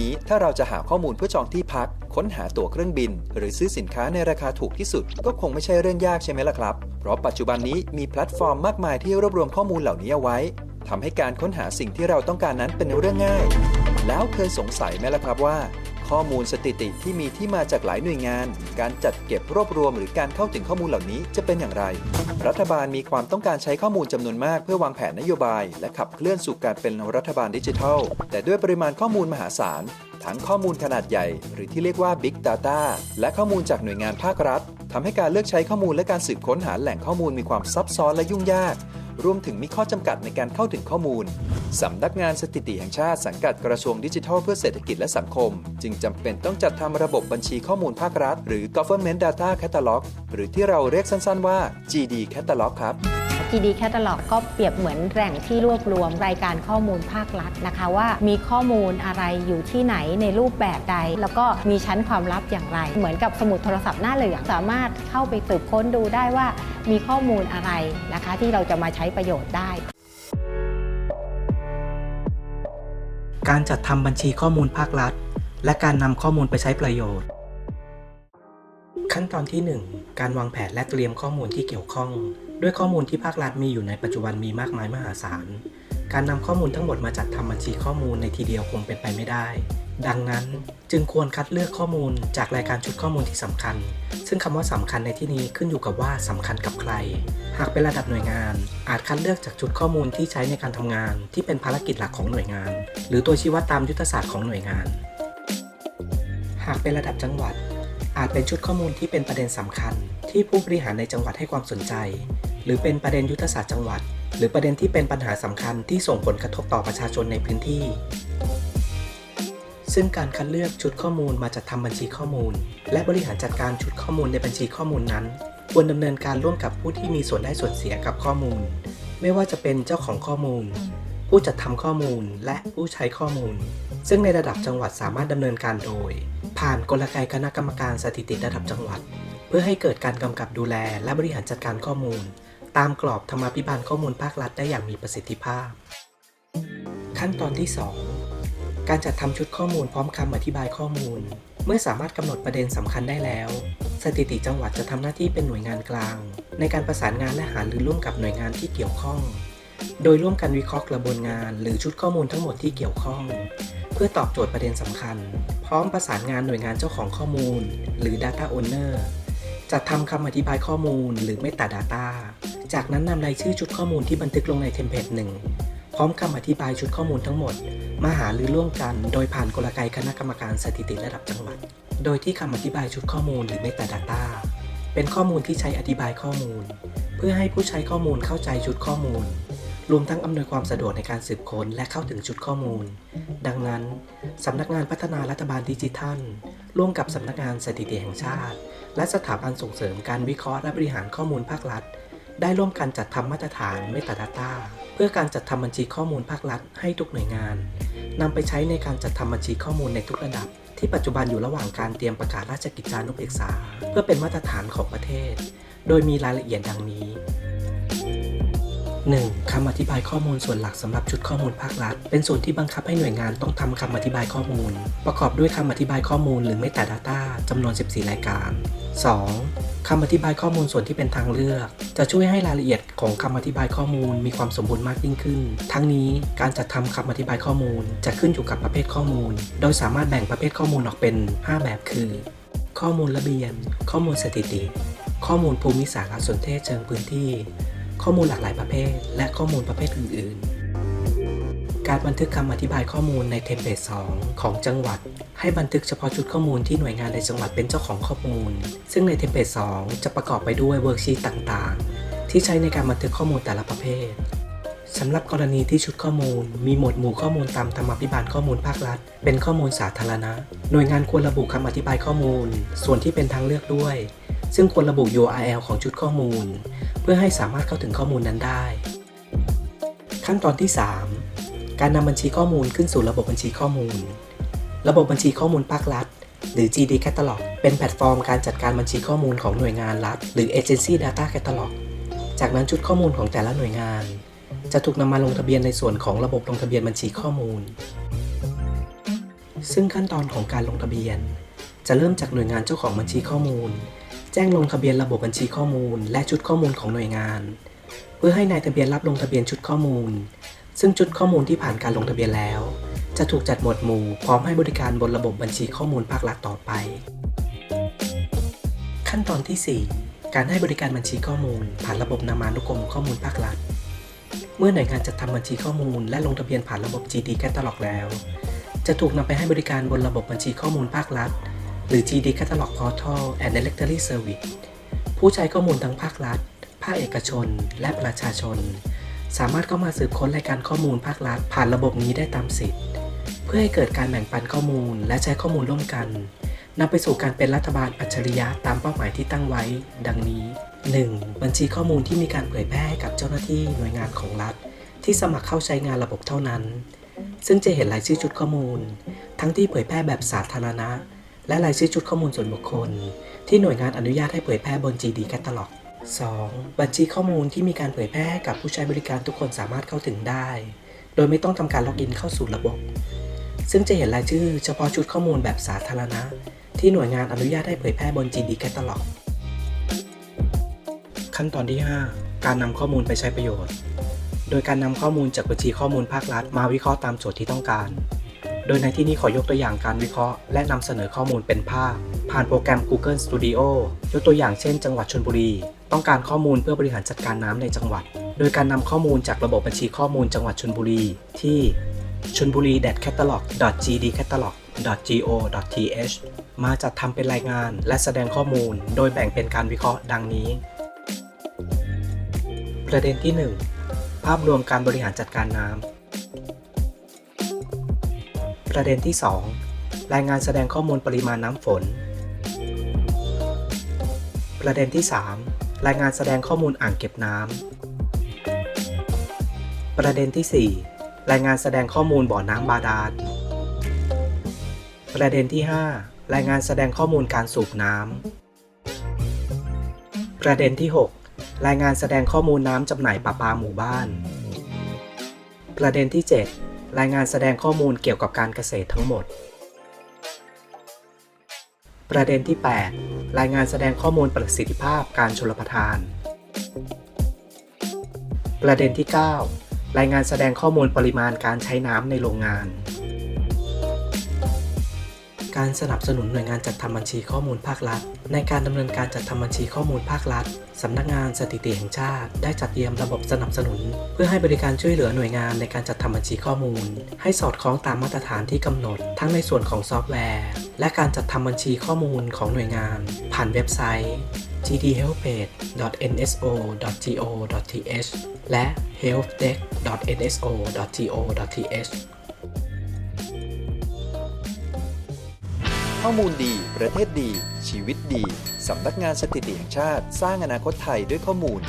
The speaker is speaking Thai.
นี้ถ้าเราจะหาข้อมูลเพื่อจองที่พัก ค้นหาตั๋วเครื่องบิน หรือซื้อสินค้าในราคาถูกที่สุด ก็คงไม่ใช่เรื่องยากใช่ไหมล่ะครับ เพราะปัจจุบันนี้มีแพลตฟอร์มมากมายที่รวบรวมข้อมูลเหล่านี้เอาไว้ทำให้การค้นหาสิ่งที่เราต้องการนั้นเป็นเรื่องง่าย แล้วเคยสงสัยไหมล่ะครับว่า ข้อมูลสถิติที่มีที่มาจากหลายหน่วยงาน การจัดเก็บรวบรวม หรือการเข้าถึงข้อมูลเหล่านี้จะเป็นอย่างไร รัฐบาลมีความต้องการใช้ข้อมูลจำนวนมากเพื่อวางแผนนโยบาย และขับเคลื่อนสู่การเป็นรัฐบาลดิจิทัล แต่ด้วยปริมาณข้อมูลมหาศาลทั้งข้อมูลขนาดใหญ่ หรือที่เรียกว่า Big Data และข้อมูลจากหน่วยงานภาครัฐทำให้การเลือกใช้ข้อมูลและการสืบค้นหาแหล่งข้อมูลมีความซับซ้อนและยุ่งยาก รวมถึงมีข้อจำกัดในการเข้าถึงข้อมูลสำนักงานสถิติแห่งชาติสังกัดกระทรวงดิจิทัลเพื่อเศรษฐกิจและสังคม จึงจำเป็นต้องจัดทำระบบบัญชีข้อมูลภาครัฐ หรือ Government Data Catalog หรือที่เราเรียกสั้นๆว่า GD Catalog ครับ GD Catalog ก็เปรียบเหมือนแหล่งที่รวบรวมรายการข้อมูลภาครัฐนะคะ ว่ามีข้อมูลอะไรอยู่ที่ไหนในรูปแบบใด แล้วก็มีชั้นความลับอย่างไร เหมือนกับสมุดโทรศัพท์หน้าเหลืองสามารถเข้าไปสืบค้นดูได้ว่ามีข้อมูลอะไรนะคะ ที่เราจะมาใช้ประโยชน์ได้การจัดทำบัญชีข้อมูลภาครัฐ และการนำข้อมูลไปใช้ประโยชน์ ขั้นตอนที่ 1 การวางแผนและเตรียมข้อมูลที่เกี่ยวข้อง ด้วยข้อมูลที่ภาครัฐมีอยู่ในปัจจุบันมีมากมายมหาศาล การนำข้อมูลทั้งหมดมาจัดทำบัญชีข้อมูลในทีเดียวคงเป็นไปไม่ได้ ดังนั้นจึงควรคัดเลือกข้อมูลจากรายการชุดข้อมูลที่สำคัญ ซึ่งคำว่าสำคัญในที่นี้ขึ้นอยู่กับว่าสำคัญกับใคร หากเป็นระดับหน่วยงาน อาจคัดเลือกจากชุดข้อมูลที่ใช้ในการทำงาน ที่เป็นภารกิจหลักของหน่วยงาน หรือตัวชี้วัดตามยุทธศาสตร์ของหน่วยงาน หากเป็นระดับจังหวัดอาจเป็นชุดข้อมูลที่เป็นประเด็นสำคัญ ที่ผู้บริหารในจังหวัดให้ความสนใจ หรือเป็นประเด็นยุทธศาสตร์จังหวัด หรือประเด็นที่เป็นปัญหาสำคัญที่ส่งผลกระทบต่อประชาชนในพื้นที่ ซึ่งการคัดเลือกชุดข้อมูลมาจัดทำบัญชีข้อมูล และบริหารจัดการชุดข้อมูลในบัญชีข้อมูลนั้น ควรดำเนินการร่วมกับผู้ที่มีส่วนได้ส่วนเสียกับข้อมูล ไม่ว่าจะเป็นเจ้าของข้อมูล ผู้จัดทำข้อมูลและผู้ใช้ข้อมูล ซึ่งในระดับจังหวัดสามารถดำเนินการโดย ผ่านกลไกคณะกรรมการสถิติระดับจังหวัดเพื่อให้เกิดการกำกับดูแลและบริหารจัดการข้อมูล ตามกรอบธรรมาภิบาลข้อมูลภาครัฐได้อย่างมีประสิทธิภาพ ขั้นตอนที่ 2 การจัดทำชุดข้อมูลพร้อมคำอธิบายข้อมูล เมื่อสามารถกำหนดประเด็นสำคัญได้แล้ว สถิติจังหวัดจะทำหน้าที่เป็นหน่วยงานกลาง ในการประสานงานและหารือร่วมกับหน่วยงานที่เกี่ยวข้อง โดยร่วมกันวิเคราะห์กระบวนงาน หรือชุดข้อมูลทั้งหมดที่เกี่ยวข้อง เพื่อตอบโจทย์ประเด็นสำคัญ พร้อมประสานงานหน่วยงานเจ้าของข้อมูล หรือ Data Owner จัดทำคำอธิบายข้อมูลหรือ Meta Data จากนั้นนำรายชื่อชุดข้อมูลที่บันทึกลงในเทมเพลตหนึ่งพร้อมคำอธิบายชุดข้อมูลทั้งหมด มาหารือร่วมกัน โดยผ่านกลไกคณะกรรมการสถิติระดับจังหวัด โดยที่คำอธิบายชุดข้อมูลหรือ Meta Data เป็นข้อมูลที่ใช้อธิบายข้อมูล เพื่อให้ผู้ใช้ข้อมูลเข้าใจชุดข้อมูล รวมทั้งอำนวยความสะดวกในการสืบค้นและเข้าถึงชุดข้อมูล ดังนั้นสำนักงานพัฒนารัฐบาลดิจิทัล ร่วมกับสำนักงานสถิติแห่งชาติ และสถาบันส่งเสริมการวิเคราะห์และบริหารข้อมูลภาครัฐ ได้ร่วมกันจัดทำมาตรฐาน Metadata เพื่อการจัดทำบัญชีข้อมูลภาครัฐให้ทุกหน่วยงานนำไปใช้ในการจัดทำบัญชีข้อมูลในทุกระดับ ที่ปัจจุบันอยู่ระหว่างการเตรียมประกาศราชกิจจานุเบกษา เพื่อเป็นมาตรฐานของประเทศ โดยมีรายละเอียดดังนี้ 1. คำอธิบายข้อมูลส่วนหลักสำหรับชุดข้อมูลภาครัฐ เป็นส่วนที่บังคับให้หน่วยงานต้องทำคำอธิบายข้อมูล ประกอบด้วยคำอธิบายข้อมูลหรือ Metadata จำนวน 14 รายการ 2. คำอธิบายข้อมูลส่วนที่เป็นทางเลือก จะช่วยให้รายละเอียดของคำอธิบายข้อมูลมีความสมบูรณ์มากยิ่งขึ้น ทั้งนี้การจัดทำคำอธิบายข้อมูลจะขึ้นอยู่กับประเภทข้อมูล โดยสามารถแบ่งประเภทข้อมูลออกเป็น 5 แบบคือ ข้อมูลระเบียน ข้อมูลสถิติ ข้อมูลภูมิสารสนเทศเชิงพื้นที่ ข้อมูลหลากหลายประเภท และข้อมูลประเภทอื่น ๆ การบันทึกคำอธิบายข้อมูลในเทมเพลต2ของจังหวัด ให้บันทึกเฉพาะชุดข้อมูลที่หน่วยงานในจังหวัดเป็นเจ้าของข้อมูล ซึ่งในเทมเพลต2จะประกอบไปด้วยเวิร์กชีตต่างๆ ที่ใช้ในการบันทึกข้อมูลแต่ละประเภทสำหรับกรณีที่ชุดข้อมูล มีหมวดหมู่ข้อมูลตามธรรมาภิบาลข้อมูลภาครัฐ เป็นข้อมูลสาธารณะ หน่วยงานควรระบุคำอธิบายข้อมูล ส่วนที่เป็นทางเลือกด้วย ซึ่งควรระบุ URL ของชุดข้อมูล เพื่อให้สามารถเข้าถึงข้อมูลนั้นได้ ขั้นตอนที่ 3 การนำบัญชีข้อมูลขึ้นสู่ระบบบัญชีข้อมูล ระบบบัญชีข้อมูลภาครัฐ หรือ GD Catalog เป็นแพลตฟอร์มการจัดการบัญชีข้อมูลของหน่วยงานรัฐ หรือ Agency Data Catalog จากนั้นชุดข้อมูลของแต่ละหน่วยงาน จะถูกนำมาลงทะเบียนในส่วนของระบบลงทะเบียนบัญชีข้อมูล ซึ่งขั้นตอนของการลงทะเบียน จะเริ่มจากหน่วยงานเจ้าของบัญชีข้อมูล แจ้งลงทะเบียนระบบบัญชีข้อมูล และชุดข้อมูลของหน่วยงาน เพื่อให้นายทะเบียนรับลงทะเบียนชุดข้อมูล ซึ่งชุดข้อมูลที่ผ่านการลงทะเบียนแล้ว จะถูกจัดหมวดหมู่พร้อมให้บริการบนระบบบัญชีข้อมูลภาครัฐต่อไป ขั้นตอนที่ 4 การให้บริการบัญชีข้อมูล ผ่านระบบนามานุกรมข้อมูลภาครัฐ เมื่อหน่วยงานจัดทำบัญชีข้อมูล และลงทะเบียนผ่านระบบ GD Catalog แล้ว จะถูกนำไปให้บริการบนระบบบัญชีข้อมูลภาครัฐ หรือ GD Catalog Portal and Directory Service ผู้ใช้ข้อมูลทั้งภาครัฐ ภาคเอกชน และประชาชน สามารถเข้ามาสืบค้นรายการข้อมูลภาครัฐผ่านระบบนี้ได้ตามสิทธิ์ เพื่อให้เกิดการแบ่งปันข้อมูลและใช้ข้อมูลร่วมกันนำไปสู่การเป็นรัฐบาลอัจฉริยะตามเป้าหมายที่ตั้งไว้ ดังนี้ 1. บัญชีข้อมูลที่มีการเผยแพร่ให้กับเจ้าหน้าที่หน่วยงานของรัฐ ที่สมัครเข้าใช้งานระบบเท่านั้น ซึ่งจะเห็นรายชื่อชุดข้อมูล ทั้งที่เผยแพร่แบบสาธารณะ และรายชื่อชุดข้อมูลส่วนบุคคล ที่หน่วยงานอนุญาตให้เผยแพร่บน GD Catalog 2. บัญชีข้อมูลที่มีการเผยแพร่ให้กับผู้ใช้บริการทุกคนสามารถเข้าถึงได้ โดยไม่ต้องทำการล็อกอินเข้าสู่ระบบ ซึ่งจะเห็นรายชื่อเฉพาะชุดข้อมูลแบบสาธารณะ ที่หน่วยงานอนุญาตให้เผยแพร่บน GD Catalog ขั้นตอนที่ 5 การนำข้อมูลไปใช้ประโยชน์ โดยการนำข้อมูลจากบัญชีข้อมูลภาครัฐมาวิเคราะห์ตามโจทย์ที่ต้องการ โดยในที่นี้ขอยกตัวอย่างการวิเคราะห์ และนำเสนอข้อมูลเป็นภาพ ผ่านโปรแกรม Google Studio ยกตัวอย่างเช่น จังหวัดชลบุรี ต้องการข้อมูลเพื่อบริหารจัดการน้ำในจังหวัด โดยการนำข้อมูลจากระบบบัญชีข้อมูลจังหวัดชลบุรี ที่ชลบุรี catalog gd catalog go th มาจัดทำเป็นรายงานและแสดงข้อมูล โดยแบ่งเป็นการวิเคราะห์ดังนี้ ประเด็นที่ 1 ภาพรวมการบริหารจัดการน้ำ ประเด็นที่ 2 รายงานแสดงข้อมูลปริมาณน้ำฝน ประเด็นที่ 3 รายงานแสดงข้อมูลอ่างเก็บน้ำ ประเด็นที่ 4 รายงานแสดงข้อมูลบ่อน้ำบาดาล ประเด็นที่ 5 รายงานแสดงข้อมูลการสูบน้ำ ประเด็นที่ 6 รายงานแสดงข้อมูลน้ำจำหน่ายประปาหมู่บ้าน ประเด็นที่ 7 รายงานแสดงข้อมูลเกี่ยวกับการเกษตรทั้งหมด ประเด็นที่ 8 รายงานแสดงข้อมูลประสิทธิภาพการชลประทาน ประเด็นที่ 9 รายงานแสดงข้อมูลปริมาณการใช้น้ำในโรงงาน การสนับสนุนหน่วยงานจัดทำบัญชีข้อมูลภาครัฐ ในการดำเนินการจัดทำบัญชีข้อมูลภาครัฐ สำนักงานสถิติแห่งชาติ ได้จัดเตรียมระบบสนับสนุน เพื่อให้บริการช่วยเหลือหน่วยงานในการจัดทำบัญชีข้อมูล ให้สอดคล้องตามมาตรฐานที่กำหนด ทั้งในส่วนของซอฟต์แวร์ และการจัดทำบัญชีข้อมูลของหน่วยงาน ผ่านเว็บไซต์ gdhelpage.nso.go.th และ healthdeck.nso.go.th ข้อมูลดี ประเทศดี ชีวิตดี สำนักงานสถิติแห่งชาติ สร้างอนาคตไทยด้วยข้อมูล